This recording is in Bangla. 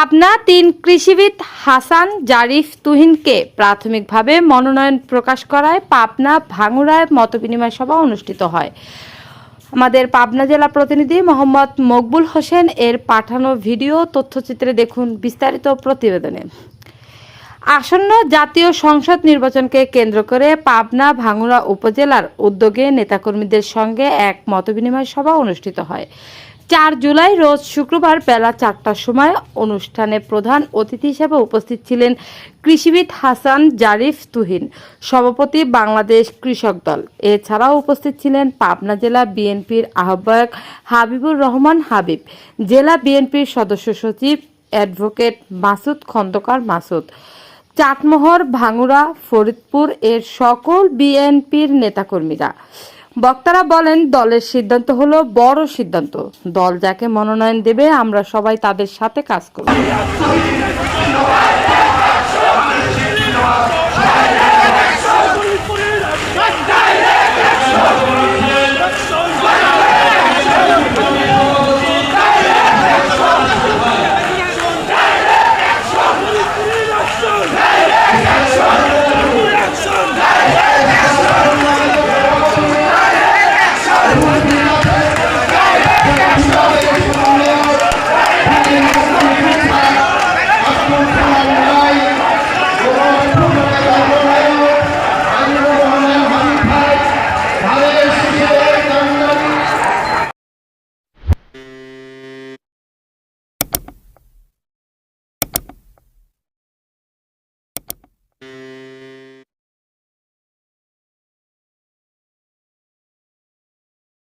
পাবনা তিন কৃষিবিদ হাসান জারিফ তুহিনকে প্রাথমিকভাবে মনোনয়ন প্রকাশ করায় পাবনা ভাঙুরায় মতবিনিময় সভা অনুষ্ঠিত হয়। আমাদের পাবনা জেলা প্রতিনিধি মোহাম্মদ মকবুল হোসেন এর পাঠানো ভিডিও, তথ্যচিত্রে দেখুন বিস্তারিত প্রতিবেদনে। আসন্ন জাতীয় সংসদ নির্বাচনকে কেন্দ্র করে পাবনা ভাঙুরা উপজেলার উদ্যোগে নেতাকর্মীদের সঙ্গে এক মতবিনিময় সভা অনুষ্ঠিত হয়। চার জুলাই রোজ শুক্রবার বেলা চারটার সময় অনুষ্ঠানে প্রধান অতিথি হিসেবে উপস্থিত ছিলেন কৃষিবিদ হাসান জারিফ তুহিন, সভাপতি বাংলাদেশ কৃষক দল। এছাড়াও উপস্থিত ছিলেন পাবনা জেলা বিএনপির আহ্বায়ক হাবিবুর রহমান হাবিব, জেলা বিএনপির সদস্য সচিব অ্যাডভোকেট মাসুদ খন্দকার মাসুদ। চাটমোহর, ভাঙুরা, ফরিদপুর এর সকল বিএনপির নেতাকর্মীরা। বক্তারা বলেন, দলের সিদ্ধান্ত হলো বড় সিদ্ধান্ত। দল যাকে মনোনয়ন দেবে, আমরা সবাই তাদের সাথে কাজ করব।